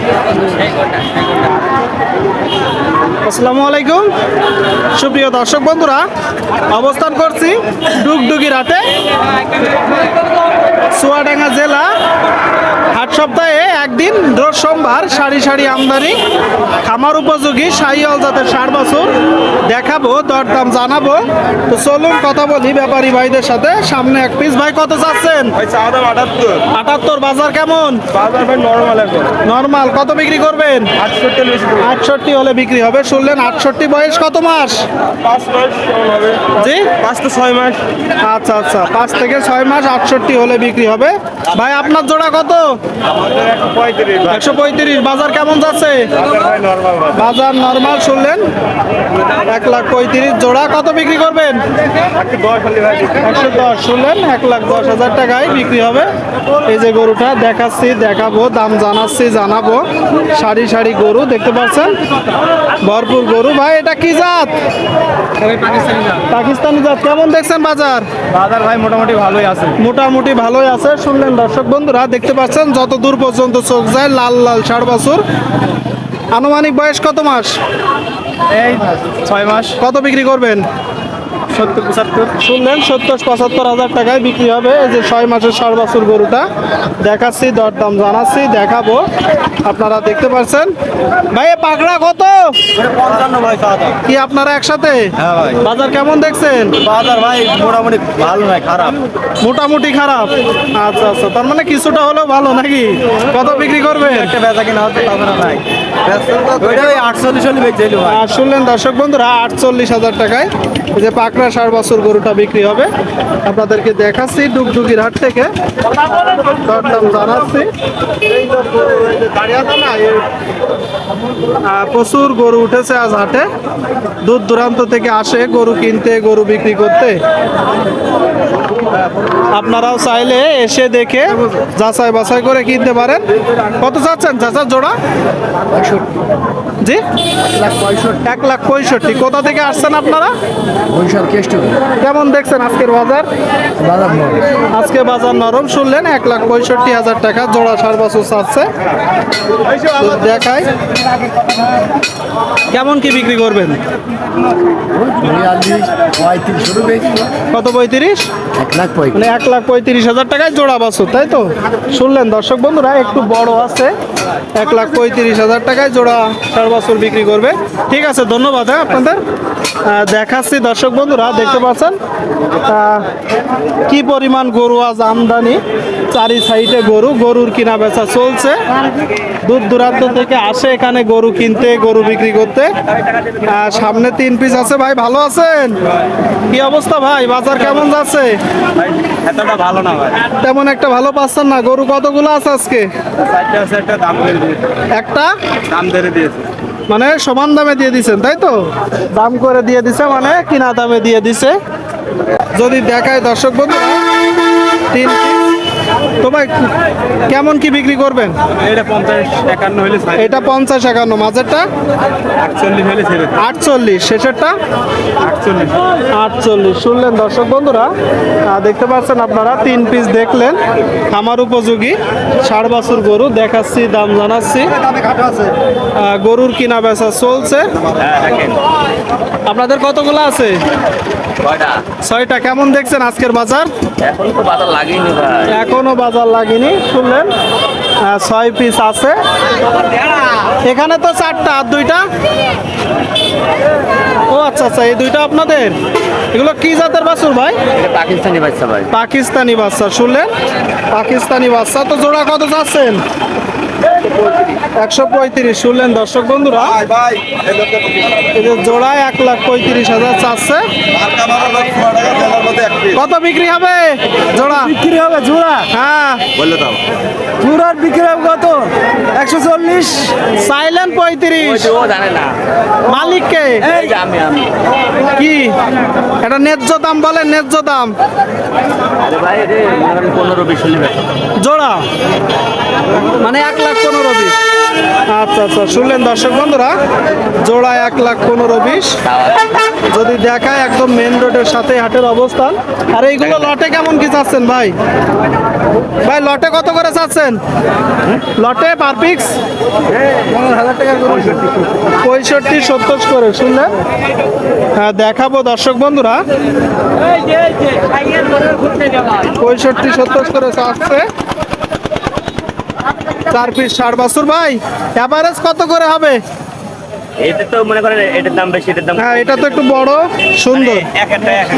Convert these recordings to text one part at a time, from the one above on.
corta, está corta. আসসালামু আলাইকুম। সুপ্রিয় দর্শক বন্ধুরা অবস্থান করছি ডুগডুগি রাতে চুয়াডাঙ্গা জেলা। হাট সপ্তাহে একদিন রোজ সোমবার সারি সারি আমদানি খামার উপযোগী শাহিয়াল জাতের ষাট বছর দেখাবো দরদাম জানাব। তো চলুন কথা বলি ব্যাপারী ভাইদের সাথে। সামনে এক পিস ভাই কত চাচ্ছেন? আটাত্তর। বাজার কেমন? নর্মাল কত বিক্রি করবেন? আটষট্টি হলে বিক্রি হবে শুনলেন আটষট্টি বয়স কত মাস? জি? পাঁচ তো ছয় মাস। আচ্ছা আচ্ছা পাঁচ থেকে ছয় মাস আটষট্টি হলে বিক্রি হবে। ভাই আপনার জোড়া কত? একশো পঁয়ত্রিশ বাজার কেমন যাচ্ছে? বাজার নর্মাল শুনলেন? এক লাখ পঁয়ত্রিশ জোড়া কত বিক্রি করবেন। একশো দশ শুনলেন? এক লাখ দশ হাজার টাকায় বিক্রি হবে। এই যে গরুটা দেখাচ্ছি দেখাবো দাম জানাচ্ছি জানাব। সারি সারি গরু দেখতে পাচ্ছেন ভরপুর গরু। ভাই এটা কি জাত? পাকিস্তানি জাত। কেমন দেখছেন বাজার? বাজার ভাই মোটামুটি ভালোই আছে। মোটামুটি ভালোই আছে শুনলেন দর্শক বন্ধুরা দেখতে পাচ্ছেন যত দূর পর্যন্ত চোখ যায় লাল লাল ষাট বছর। আনুমানিক বয়স কত মাস? এই ছয় মাস। কত বিক্রি করবেন? সত্তর পঁচাত্তর। শুনলেন, সত্তর পঁচাত্তর হাজার টাকায় বিক্রি হবে। এই যে ছয় মাসের সর্বাসুর গরুটা, দেখাচ্ছি, দরদাম জানাচ্ছি, দেখাবো। আপনারা দেখতে পাচ্ছেন ভাই পাকড়া কত? কি আপনারা একসাথে? হ্যাঁ ভাই। বাজার কেমন দেখছেন? বাজার ভাই মোটামুটি ভালো নয় খারাপ। মোটামুটি খারাপ। আচ্ছা আচ্ছা। তার মানে কিছুটা হলেও ভালো নাকি? কত বিক্রি করবেন? একটা বেচা কিনা হচ্ছে তাছাড়া নাই শুনলেন দর্শক বন্ধুরা আটচল্লিশ হাজার টাকায় এই যে পাকড়া ষাট বছর গরুটা বিক্রি হবে। আপনাদেরকে দেখাচ্ছি ডুগডুগির হাট থেকে। দরদাম জানাচ্ছি। প্রচুর গরু উঠেছে আজ হাটে। দূর দূরান্ত থেকে আসে, গরু কিনতে, গরু বিক্রি করতে। আপনারাও চাইলে এসে দেখে যাচাই বাছাই করে কিনতে পারেন। কত চাচ্ছেন? চাচার জোড়া? জি? এক লাখ পঁয়ষট্টি। কোথা থেকে আসছেন আপনারা? কেমন দেখছেন আজকের বাজার? আজকে বাজার নরম শুনলেন? এক লাখ পঁয়ষট্টি হাজার টাকা জোড়া সার বছর চাচ্ছে দেখাই। কেমন কি বিক্রি করবেন? কত পঁয়ত্রিশ? এক লাখ পঁয়ত্রিশ। মানে এক লাখ পঁয়ত্রিশ হাজার টাকায় জোড়া বাছুর তাই তো? শুনলেন দর্শক বন্ধুরা একটু বড় আছে। এক লাখ পঁয়ত্রিশ হাজার টাকায় জোড়া বছর বিক্রি করবে। ঠিক আছে ধন্যবাদ হ্যাঁ আপনাদের। দেখাচ্ছি দর্শক বন্ধুরা দেখতে পাচ্ছেন? কি পরিমাণ গরু আজ আমদানি? চারি সাইডে গরু গরুর কিনা বেচা চলছে। দূর দূরান্ত থেকে আসে এখানে গরু কিনতে গরু বিক্রি করতে। সামনে তিন পিস আছে ভাই ভালো আছেন? কি অবস্থা ভাই? বাজার কেমন যাচ্ছে? এতটা ভালো না ভাই। তেমন একটা ভালো পাচ্ছেন না। গরু কতগুলো আছে আজকে? একটা দাম একটা? দাম ধরে দিয়েছে। মানে সমান দামে দিয়ে দিচ্ছেন তাই তো দাম করে দিয়ে দিছে মানে কিনা দামে দিয়ে দিছে যদি দেখায় দর্শক বন্ধু তিন। তো ভাই কেমন কি বিক্রি করবেন? এটা পঞ্চাশ একান্ন হলে এটা পঞ্চাশ একান্ন মাঝেরটা? আটচল্লিশ হলে আটচল্লিশ শেষেরটা? আটচল্লিশ। আটচল্লিশ শুনলেন দর্শক বন্ধুরা দেখতে পাচ্ছেন আপনারা তিন পিস দেখলেন খামার উপযোগী ষাট বছর গরু দেখাচ্ছি দাম জানাচ্ছি। গরুর কিনা বেচা চলছে। আপনাদের কতগুলো আছে? কয়টা ছয়টা কেমন দেখছেন আজকের বাজার? এখন তো বাজার লাগেনি ভাই। এখনও বাজার লাগেনি শুনলেন? ছয় পিস আছে। এখানে তো চারটা আর দুইটা? ও আচ্ছা আচ্ছা এই দুইটা আপনাদের? এগুলো কি জাতের বাছুর ভাই? পাকিস্তানি বাচ্চা ভাই। পাকিস্তানি বাচ্চা শুনলেন? পাকিস্তানি বাচ্চা। তো জোড়া কত চাচ্ছেন? একশো পঁয়ত্রিশ শুনলেন দর্শক বন্ধুরা? ভাই জোড়ায় এক লাখ পঁয়ত্রিশ হাজার চাচ্ছে। কত বিক্রি হবে? জোড়া। বিক্রি হবে জোড়া। হ্যাঁ। বললে দাও। জোড়ার বিক্রি হবে কত? একশো চল্লিশ। সাইলেন্ট পঁয়ত্রিশ। ও জানে না। মালিককে? এই যে আমি আমি। কি? এটা ন্যায্য দাম বলে ন্যায্য দাম। আরে ভাই রে ধরেন পনেরো বিশ জোড়া। মানে এক লাখ পনেরো বিশ। আচ্ছা আচ্ছা আচ্ছা শুনলেন দর্শক বন্ধুরা? জোড়া এক লাখ পনেরো বিশ। যদি দেখায় একদম মেন রোডের সাথে হাটের অবস্থান। আর এইগুলো লটে কেমন কি চাচ্ছেন ভাই? ভাই, লটে কত করে চাচ্ছেন? লটে পার পিক্স পঁয়ষট্টি, সত্তর করে শুনলেন হ্যাঁ দেখাবো দর্শক বন্ধুরা। পঁয়ষট্টি, সত্তর করে চাচ্ছে। চার পিস ষাট বছর, ভাই অ্যাভারেজ কত করে হবে? এটা তো মনে করেন এটার দাম বেশি এটার দাম হ্যাঁ এটা তো একটু বড় সুন্দর। একটা এক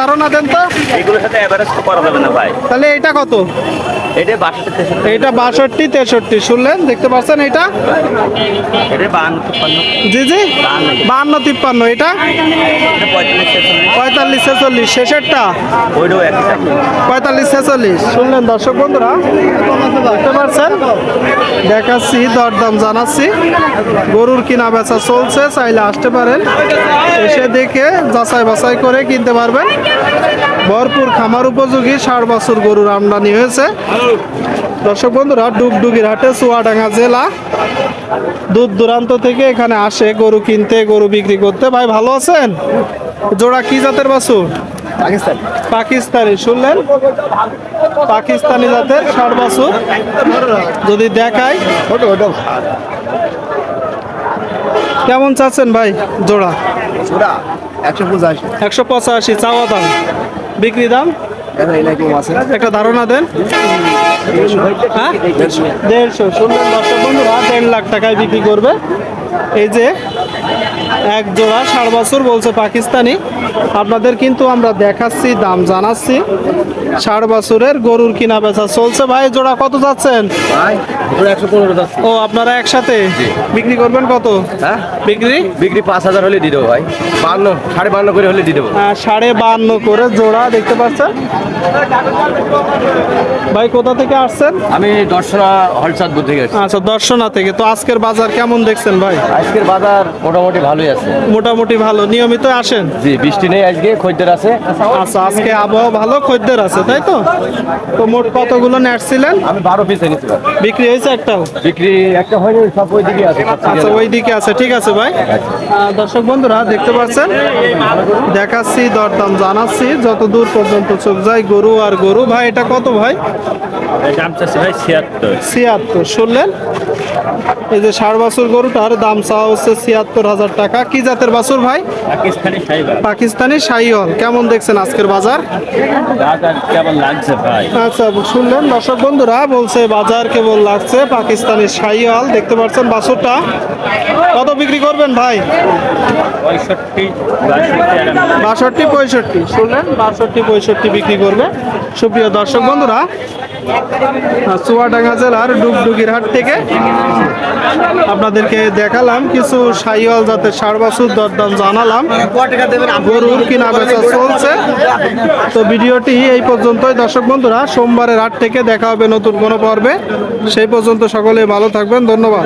ধারণা দেন তো। এগুলোর সাথে এভারেজ তো করা যাবে না ভাই। তাহলে এটা কত? এটা বাষট্টি তেষট্টি। শুনলেন? দেখতে পাচ্ছেন এটা? তিপ্পান্ন। জি জি। বাহান্ন। তিপ্পান্ন এটা? পঁয়তাল্লিশ ছেচল্লিশ। শেষেরটা? পঁয়তাল্লিশ ছেচল্লিশ। শুনলেন দর্শক বন্ধুরা? দেখতে পাচ্ছেন? দেখাচ্ছি দরদাম জানাচ্ছি। গরুর কিনা বেচা চলছে চাইলে আসতে পারেন। এসে দেখে যাচাই বাছাই করে কিনতে পারবেন। ভরপুর খামার উপযোগী ষাট বছর গরুর আমদানি হয়েছে। দর্শক বন্ধুরা ডুগডুগির হাটে চুয়াডাঙ্গা জেলা দূর দূরান্ত থেকে এখানে আসে গরু কিনতে গরু বিক্রি করতে। ভাই ভালো আছেন? জোড়া কি জাতের বাছুর? পাকিস্তান। পাকিস্তানি শুনলেন? পাকিস্তানি জাতের ষাট বাছুর। যদি দেখায় কেমন চাচ্ছেন ভাই জোড়া? একশো পঁচাশি। একশো পঁচাশি চাওয়া দাম। বিক্রি দাম? একটা ধারণা দেন। হ্যাঁ? দেড়শো। শুনলেন দর্শক বন্ধুরা দেড় লাখ টাকায় বিক্রি করবে। এই যে এক জোড়া ষাট বছর বলছে পাকিস্তানি। আপনাদের কিন্তু আমরা দেখাচ্ছি দাম জানাচ্ছি। ষাট বছরের গরুর কিনা বেচা চলছে। ভাই জোড়া কত যাচ্ছেন? ও আপনারা একসাথে? বিক্রি করবেন কত? হ্যাঁ? বিক্রি? বিক্রি পাঁচ হাজার হলে দিয়ে দেবো ভাই। বান্ন সাড়ে বান্ন করে হলে দিয়ে দেবো। আহ, সাড়ে বান্ন করে জোড়া দেখতে পাচ্ছেন? ভাই কোথা থেকে আসছেন? আমি দর্শনা হলচাঁদপুর থেকে আচ্ছা দর্শনা থেকে। তো আজকের বাজার কেমন দেখছেন ভাই? আজকের বাজার মোটামুটি ভালোই আছে। মোটামুটি ভালো নিয়মিত আসেন? জি বৃষ্টি নেই আজকে খদ্দের আছে। আচ্ছা আজকে আবহাওয়া ভালো খদ্দের আছে তাই তো? তো মোট কতগুলো নেটছিলেন আমি বারো পিস এনেছি বিক্রি হয়েছে একটাও? বিক্রি একটা হয়নি সব ওই দিকে আছে। আচ্ছা ওই দিকে আছে ঠিক আছে ভাই। দর্শক বন্ধুরা দেখতে পাচ্ছেন? দেখাচ্ছি দরদাম জানাচ্ছি যত দূর পর্যন্ত চোখ যায় গরু আর গরু। ভাই এটা কত ভাই? দাম চাচ্ছে ভাই ছিয়াত্তর। ছিয়াত্তর শুনলেন? এই যে ষাট বছর গরুটার দাম চাওয়া হচ্ছে ছিয়াত্তর হাজার টাকা। কি জাতের বাছুর ভাই? পাকিস্তানি শাহিওয়াল কেমন দেখছেন আজকের বাজার? আচ্ছা শুনলেন দর্শক বন্ধুরা বলছে বাজার কেবল লাগছে পাকিস্তানি শাহিওয়াল দেখতে পাচ্ছেন বাছুরটা। কত বিক্রি করবেন ভাই? বাষট্টি পঁয়ষট্টি। শুনলেন বাষট্টি পঁয়ষট্টি বিক্রি করবে। সুপ্রিয় দর্শক বন্ধুরা চুয়াডাঙ্গা জেলার ডুগডুগির হাট থেকে আপনাদেরকে দেখালাম কিছু সাইওয়াল জাতের সার বছর, দরদাম জানালাম। গরুর কিনা বেচা চলছে। তো ভিডিওটি এই পর্যন্তই। দর্শক বন্ধুরা, সোমবারের আট থেকে দেখা হবে নতুন কোনো পর্বে। সেই পর্যন্ত সকলে ভালো থাকবেন। ধন্যবাদ।